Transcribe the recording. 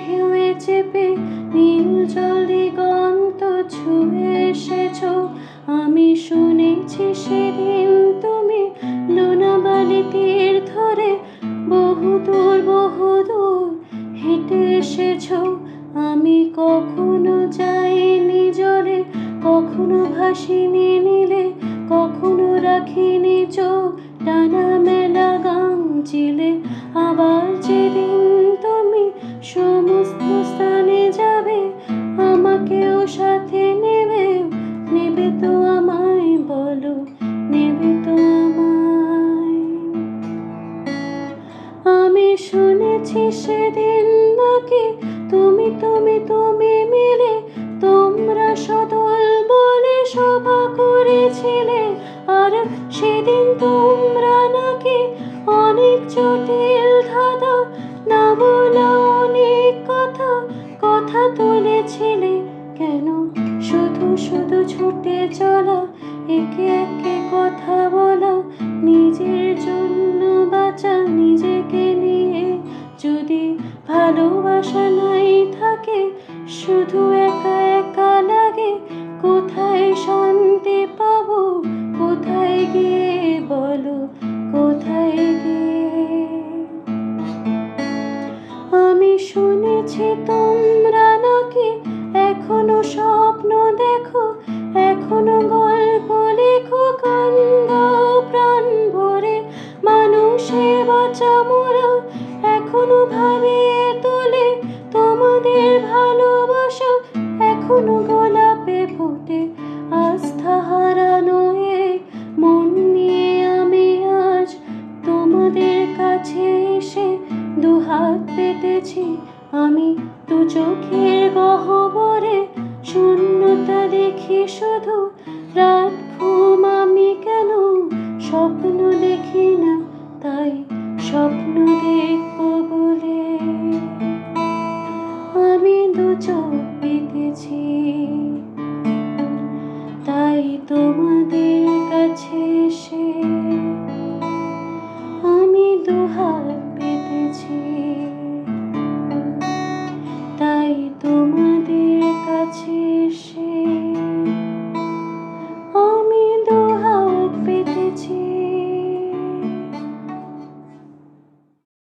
ঢেউয়ে চেপে নীল জল দিগন্ত ছুঁয়ে এসেছ। আমি শুনেছি সেদিন তুমি লোনাবালি তীর ধরে বহুদূর বহুদূর হেঁটে এসেছ। আমি কখনো যাইনি জলে, কখনো ভাসিনি নীলে, কখনো রাখিনি শুনেছি সেদিন নাকি তুমি তুমি তুমি মিলে তোমরা সদল বলে সভা করেছিলে। আর সেদিন তোমরা নাকি অনেক জটিল ধাঁধা না বলা অনেক কথা কথা তুলেছিলে। কেন? শুধু শুধু ছুটে চলা, একে একে কথা ভালোবাসা নাই থাকে, শুধু একা একা লাগে। কোথায় শান্তি পাবো, কোথায় গিয়ে বলো, কোথায় গিয়ে? আমি শুনেছি তোমরা নাকি এখনও স্বপ্ন দেখো, এখনও গল্প লেখো, গান গাও, প্রাণ ভরে। মানুষে বাঁচা মোরা, এখনও ভাবিয়ে গোলাপে ফোটে আস্থা হারানো মন নিয়ে আমি আজ তোমাদের কাছে এসে দুহাত পেতেছি। আমি দু চোখের গহবরে শূন্যতা দেখি শুধু রাত দুহাত পেতেছি